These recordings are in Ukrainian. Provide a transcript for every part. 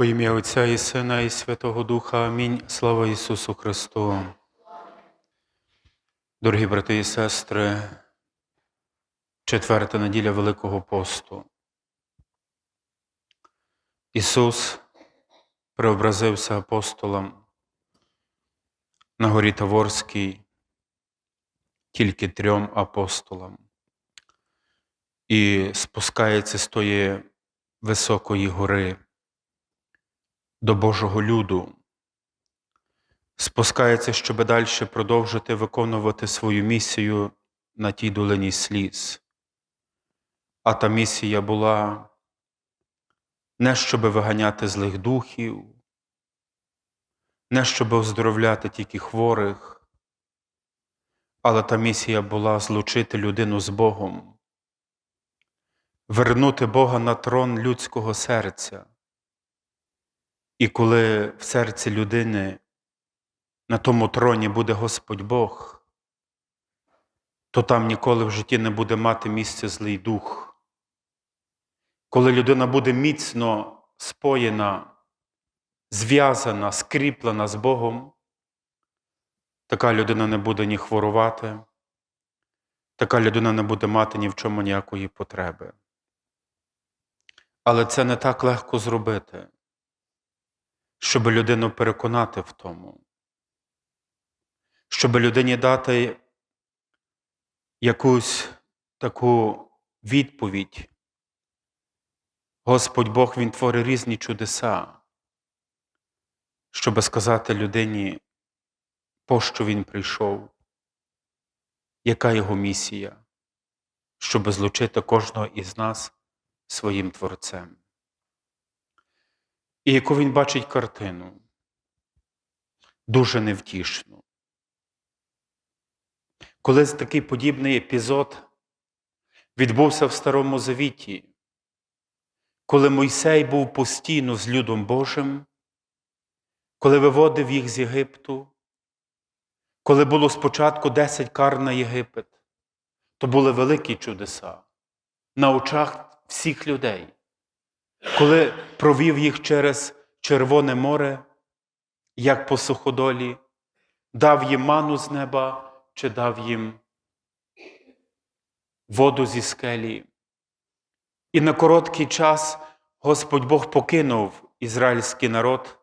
У ім'я Отця і Сина, і Святого Духа. Амінь. Слава Ісусу Христу. Дорогі брати і сестри, четверта неділя Великого посту. Ісус преобразився апостолам на горі Таворській тільки трьом апостолам і спускається з тої високої гори до Божого люду, спускається, щоб далі продовжити виконувати свою місію на тій долині сліз. А та місія була не щоб виганяти злих духів, не щоб оздоровляти тільки хворих, але та місія була злучити людину з Богом, вернути Бога на трон людського серця. І коли в серці людини на тому троні буде Господь Бог, то там ніколи в житті не буде мати місця злий дух. Коли людина буде міцно споєна, зв'язана, скріплена з Богом, така людина не буде ні хворувати, така людина не буде мати ні в чому ніякої потреби. Але це не так легко зробити щоб людину переконати в тому, щоб людині дати якусь таку відповідь. Господь Бог Він творить різні чудеса, щоб сказати людині, пощо Він прийшов, яка його місія, щоб злучити кожного із нас своїм Творцем. І яку він бачить картину, дуже невтішну. Колись такий подібний епізод відбувся в Старому Завіті, коли Мойсей був постійно з людом Божим, коли виводив їх з Єгипту, коли було спочатку 10 кар на Єгипет, то були великі чудеса на очах всіх людей коли провів їх через Червоне море, як по суходолі, дав їм ману з неба чи дав їм воду зі скелі. І на короткий час Господь Бог покинув ізраїльський народ,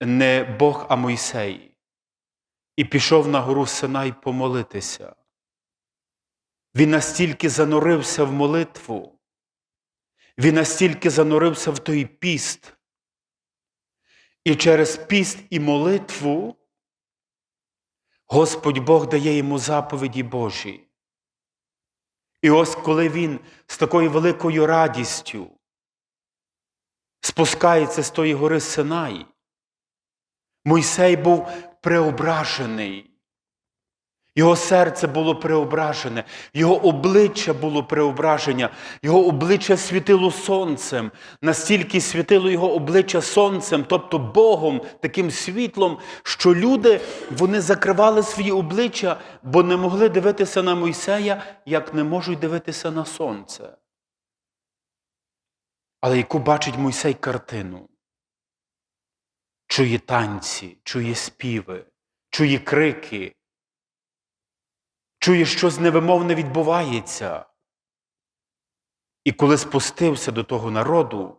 не Бог, а Мойсей, і пішов на гору Синай помолитися. Він настільки занурився в молитву. Він настільки занурився в той піст. І через піст і молитву Господь Бог дає йому заповіді Божі. І ось коли він з такою великою радістю спускається з тої гори Синай, Мойсей був преображений. Його серце було преображене, його обличчя було преображення, його обличчя світило сонцем, настільки світило його обличчя сонцем, тобто Богом, таким світлом, що люди вони закривали свої обличчя, бо не могли дивитися на Мойсея, як не можуть дивитися на сонце. Але яку бачить Мойсей картину? Чує танці, чує співи, чує крики чує, щось невимовне відбувається. І коли спустився до того народу,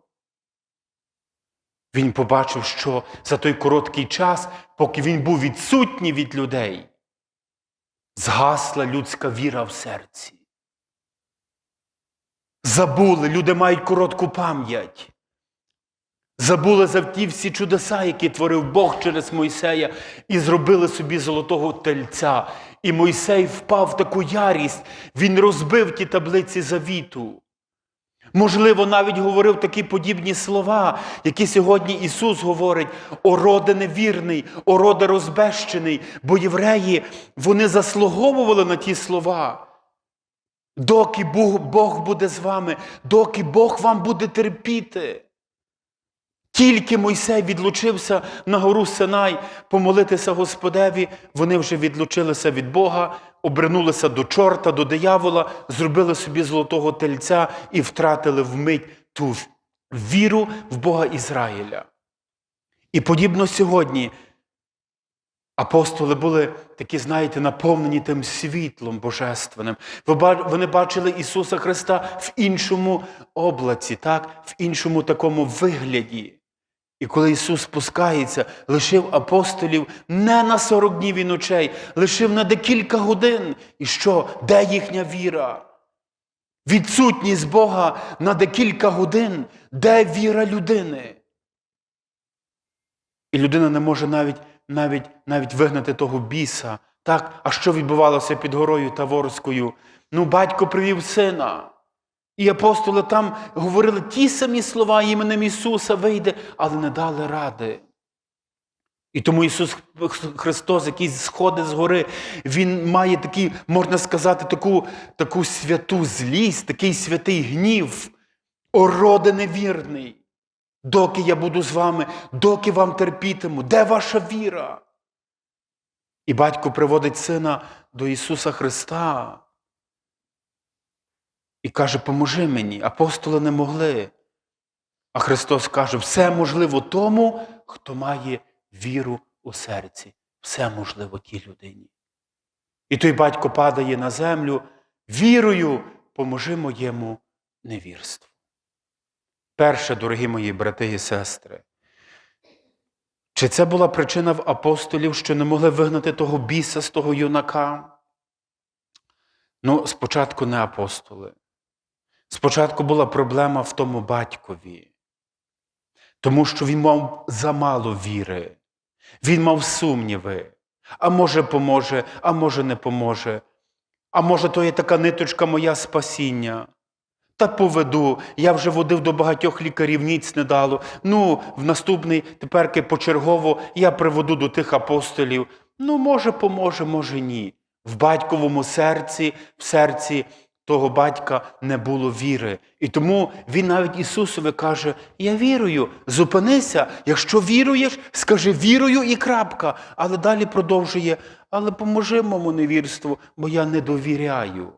він побачив, що за той короткий час, поки він був відсутній від людей, згасла людська віра в серці. Забули, люди мають коротку пам'ять. Забули за ті всі чудеса, які творив Бог через Мойсея, і зробили собі золотого тельця. І Мойсей впав в таку ярість, він розбив ті таблиці завіту. Можливо, навіть говорив такі подібні слова, які сьогодні Ісус говорить, о роде невірний, о роде розбещений, бо євреї вони заслуговували на ті слова. Доки Бог буде з вами, доки Бог вам буде терпіти. Тільки Мойсей відлучився на гору Синай помолитися Господеві, вони вже відлучилися від Бога, обернулися до чорта, до диявола, зробили собі золотого тельця і втратили вмить ту віру в Бога Ізраїля. І подібно сьогодні апостоли були такі, знаєте, наповнені тим світлом божественним. Вони бачили Ісуса Христа в іншому облаці, так? в іншому такому вигляді. І коли Ісус спускається, лишив апостолів не на 40 днів і ночей, лишив на декілька годин. І що? Де їхня віра? Відсутність Бога на декілька годин, де віра людини? І людина не може навіть, навіть, навіть вигнати того біса. Так? А що відбувалося під горою Таворською? Ну, батько привів сина. І апостоли там говорили ті самі слова іменем Ісуса вийде, але не дали ради. І тому Ісус Христос, який сходить з гори, Він має такий, можна сказати, таку, таку святу злість, такий святий гнів, о роде невірний. Доки я буду з вами, доки вам терпітиму, де ваша віра? І батько приводить сина до Ісуса Христа і каже, поможи мені. Апостоли не могли. А Христос каже, все можливо тому, хто має віру у серці. Все можливо тій людині. І той батько падає на землю, вірою, поможи моєму невірству. Перше, дорогі мої брати і сестри, чи це була причина в апостолів, що не могли вигнати того біса з того юнака? Ну, спочатку не апостоли. Спочатку була проблема в тому батькові, тому що він мав замало віри, він мав сумніви. А може поможе, а може не поможе. А може, то є така ниточка моя спасіння. Та поведу, я вже водив до багатьох лікарів, ніц не дало. Ну, в наступний, теперки почергово, я приведу до тих апостолів. Ну, може, поможе, може ні. В батьковому серці, в серці того батька не було віри. І тому він навіть Ісусові каже: Я вірую, зупинися, якщо віруєш, скажи вірую і крапка. Але далі продовжує, але поможи моєму невірству, бо я не довіряю.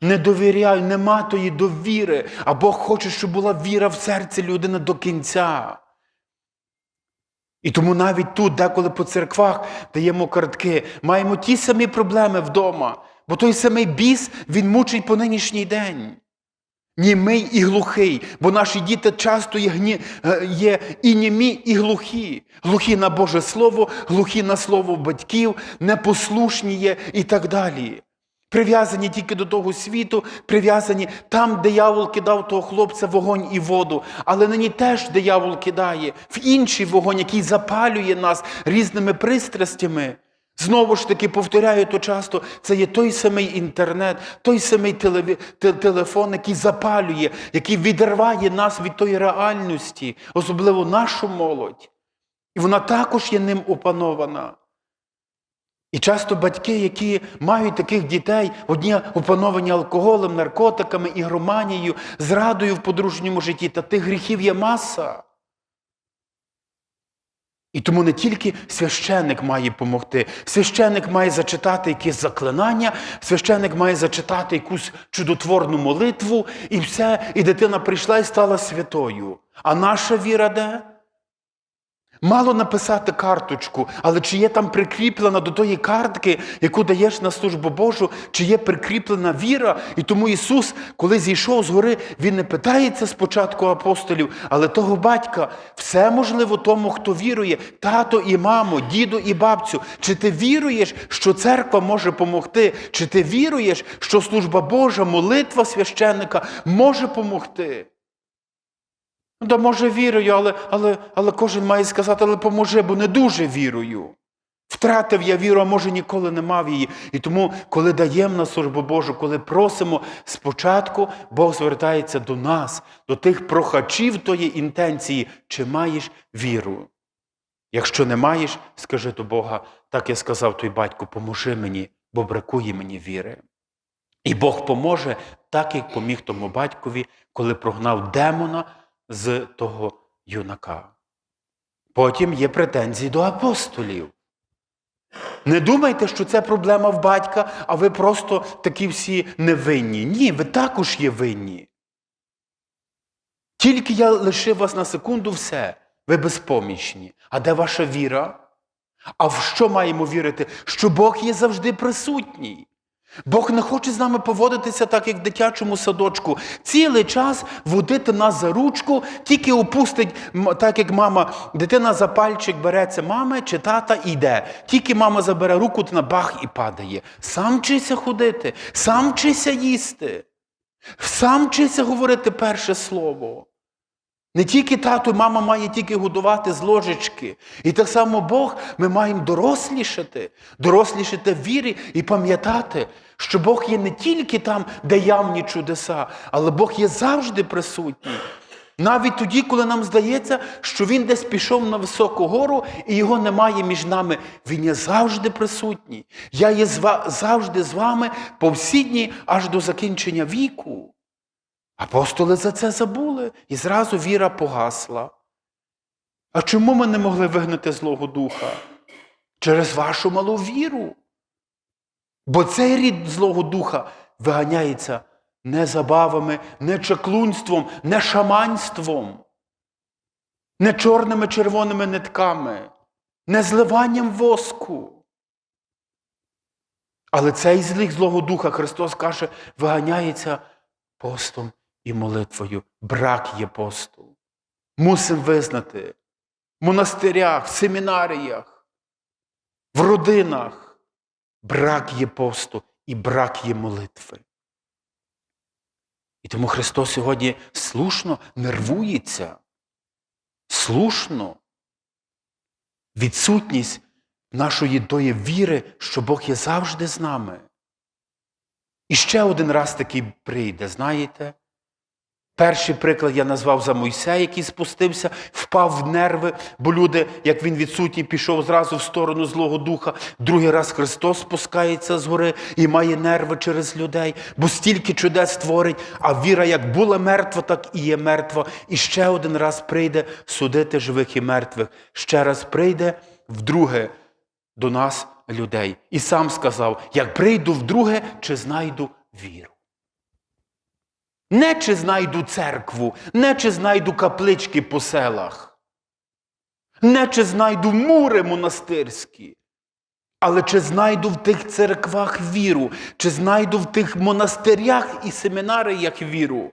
Не довіряю, нема тої довіри. А Бог хоче, щоб була віра в серці людини до кінця. І тому навіть тут, деколи по церквах даємо картки, маємо ті самі проблеми вдома, бо той самий біс, він мучить по нинішній день. Німий і глухий, бо наші діти часто є, гні, е, є і німі, і глухі. Глухі на Боже Слово, глухі на слово батьків, непослушні є і так далі. Прив'язані тільки до того світу, прив'язані там, диявол кидав того хлопця вогонь і воду. Але нині теж диявол кидає в інший вогонь, який запалює нас різними пристрастями. Знову ж таки, повторяю то часто, це є той самий інтернет, той самий телефон, який запалює, який відриває нас від тої реальності, особливо нашу молодь. І вона також є ним опанована. І часто батьки, які мають таких дітей, одні опановані алкоголем, наркотиками, ігроманією, зрадою в подружньому житті, та тих гріхів є маса. І тому не тільки священник має допомогти, священник має зачитати якесь заклинання, священник має зачитати якусь чудотворну молитву, і все, і дитина прийшла і стала святою. А наша віра де? Мало написати карточку, але чи є там прикріплена до тої картки, яку даєш на службу Божу, чи є прикріплена віра? І тому Ісус, коли зійшов з гори, Він не питається спочатку апостолів, але того батька, все можливо тому, хто вірує, тато і мамо, діду і бабцю. Чи ти віруєш, що церква може помогти? Чи ти віруєш, що служба Божа, молитва священника може помогти? Ну, да, може, вірую, але, але, але кожен має сказати, але поможи, бо не дуже вірую. Втратив я віру, а може ніколи не мав її. І тому, коли даємо на службу Божу, коли просимо, спочатку Бог звертається до нас, до тих прохачів тої інтенції, чи маєш віру. Якщо не маєш, скажи до Бога, так я сказав той батько, поможи мені, бо бракує мені віри. І Бог поможе, так як поміг тому батькові, коли прогнав демона з того юнака. Потім є претензії до апостолів. Не думайте, що це проблема в батька, а ви просто такі всі невинні. Ні, ви також є винні. Тільки я лишив вас на секунду, все, ви безпомічні. А де ваша віра? А в що маємо вірити? Що Бог є завжди присутній. Бог не хоче з нами поводитися так, як в дитячому садочку. Цілий час водити нас за ручку, тільки опустить, так як мама, дитина за пальчик береться мами чи тата йде. Тільки мама забере руку, то на бах і падає. Сам вчися ходити, сам вчися їсти, сам вчися говорити перше слово. Не тільки тато, мама має тільки годувати з ложечки. І так само Бог ми маємо дорослішати, дорослішати в вірі і пам'ятати, що Бог є не тільки там, де явні чудеса, але Бог є завжди присутній. Навіть тоді, коли нам здається, що Він десь пішов на високу гору і його немає між нами, Він є завжди присутній. Я є завжди з вами по всі дні аж до закінчення віку. Апостоли за це забули, і зразу віра погасла. А чому ми не могли вигнати Злого Духа? Через вашу малу віру. Бо цей рід Злого Духа виганяється не забавами, не чаклунством, не шаманством, не чорними червоними нитками, не зливанням воску. Але цей злих Злого Духа Христос каже, виганяється постом і молитвою. Брак є посту. Мусимо визнати в монастирях, в семінаріях, в родинах. Брак є посту і брак є молитви. І тому Христос сьогодні слушно нервується. Слушно. Відсутність нашої тої віри, що Бог є завжди з нами. І ще один раз такий прийде, знаєте? Перший приклад я назвав за Мойсея, який спустився, впав в нерви, бо люди, як він відсутній, пішов зразу в сторону Злого Духа. Другий раз Христос спускається з гори і має нерви через людей, бо стільки чудес творить, а віра як була мертва, так і є мертва. І ще один раз прийде судити живих і мертвих. Ще раз прийде вдруге до нас людей. І сам сказав: як прийду вдруге, чи знайду віру. Не чи знайду церкву, не чи знайду каплички по селах, не чи знайду мури монастирські, але чи знайду в тих церквах віру, чи знайду в тих монастирях і семінаріях віру,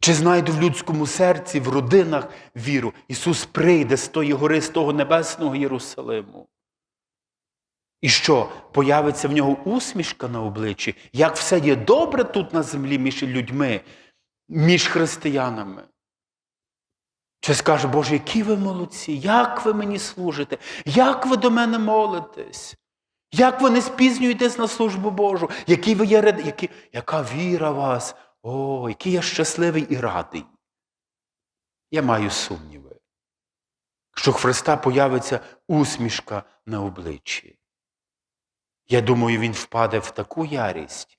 чи знайду в людському серці, в родинах віру. Ісус прийде з тої гори, з того небесного Єрусалиму. І що появиться в нього усмішка на обличчі, як все є добре тут на землі між людьми, між християнами. Чи скаже, Боже, які ви молодці, як ви мені служите, як ви до мене молитесь, як ви не спізнюєтесь на службу Божу, які ви є, які, яка віра в вас, о, який я щасливий і радий. Я маю сумніви, що в Христа появиться усмішка на обличчі. Я думаю, він впаде в таку ярість,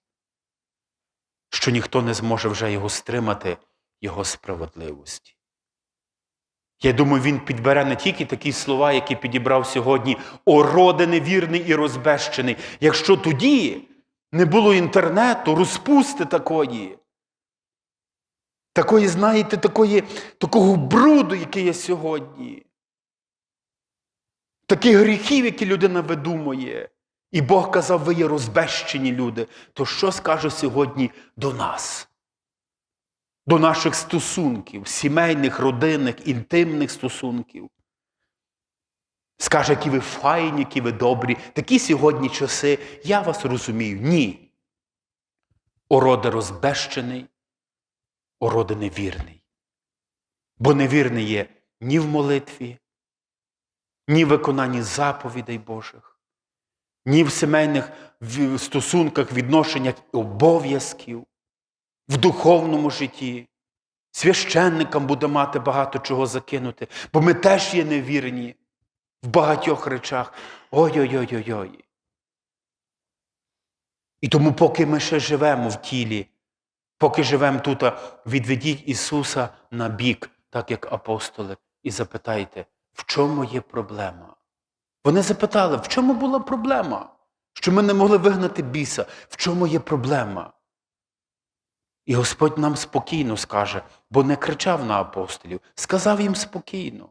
що ніхто не зможе вже його стримати, його справедливості. Я думаю, він підбере не тільки такі слова, які підібрав сьогодні, о роде невірний і розбещений. Якщо тоді не було інтернету, розпусти такої, такої, знаєте, такої, такого бруду, який є сьогодні, таких гріхів, які людина видумує. І Бог казав, ви є розбещені люди. То що скаже сьогодні до нас? До наших стосунків, сімейних, родинних, інтимних стосунків. Скаже, які ви файні, які ви добрі. Такі сьогодні часи, я вас розумію. Ні. Ороде розбещений, ороде невірний. Бо невірний є ні в молитві, ні в виконанні заповідей Божих ні в сімейних стосунках, відношеннях обов'язків, в духовному житті. Священникам буде мати багато чого закинути, бо ми теж є невірні в багатьох речах. Ой-ой-ой-ой-ой. І тому, поки ми ще живемо в тілі, поки живемо тут, відведіть Ісуса на бік, так як апостоли, і запитайте, в чому є проблема? Вони запитали, в чому була проблема? Що ми не могли вигнати біса, в чому є проблема? І Господь нам спокійно скаже, бо не кричав на апостолів, сказав їм спокійно.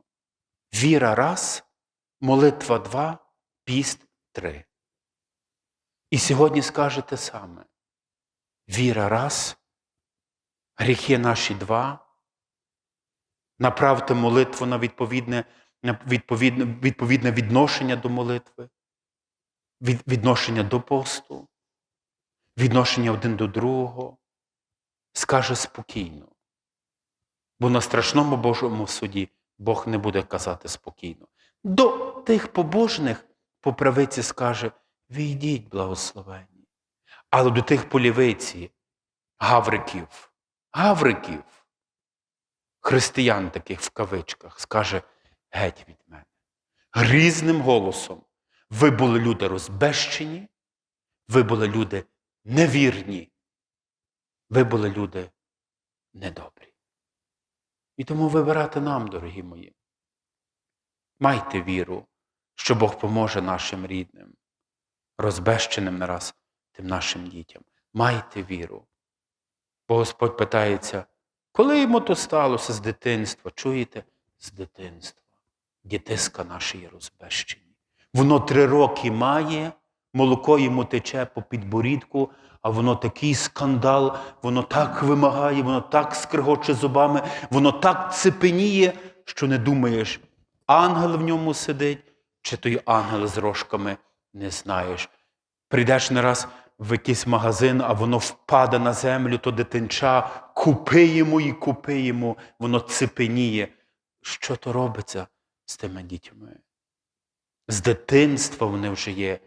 Віра раз, молитва два, піст три. І сьогодні скаже те саме. Віра раз, гріхи наші два. Направте молитву на відповідне, відповідне, відповідне відношення до молитви, від, відношення до посту, відношення один до другого. Скаже спокійно. Бо на страшному Божому суді Бог не буде казати спокійно. До тих побожних по правиці скаже: війдіть, благословенні. Але до тих по лівиці, гавриків, гавриків, християн таких в кавичках, скаже геть від мене. Грізним голосом. Ви були люди розбещені, ви були люди невірні, ви були люди недобрі. І тому вибирати нам, дорогі мої. Майте віру, що Бог поможе нашим рідним, розбещеним нараз тим нашим дітям. Майте віру. Бо Господь питається, коли йому то сталося з дитинства? Чуєте? З дитинства. Дітиска наші є розбещені. Воно три роки має, молоко йому тече по підборідку, а воно такий скандал, воно так вимагає, воно так скригоче зубами, воно так цепеніє, що не думаєш, ангел в ньому сидить, чи той ангел з рожками не знаєш. Прийдеш не раз в якийсь магазин, а воно впаде на землю, то дитинча, купи йому і купи йому, воно цепеніє. Що то робиться з тими дітьми? З дитинства вони вже є,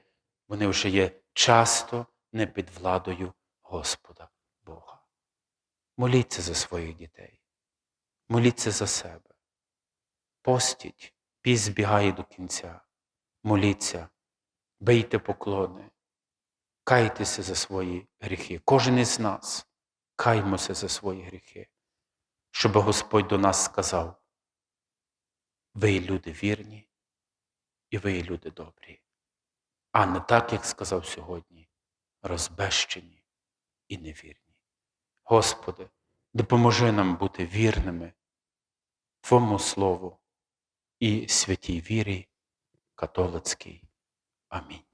вони вже є часто не під владою Господа Бога. Моліться за своїх дітей, моліться за себе. Постіть, піс збігає до кінця. Моліться, бийте поклони, кайтеся за свої гріхи. Кожен із нас каймося за свої гріхи, щоб Господь до нас сказав: ви є люди вірні і ви є люди добрі, а не так, як сказав сьогодні, розбещені і невірні. Господи, допоможи нам бути вірними Твому Слову і святій вірі католицькій. Амінь.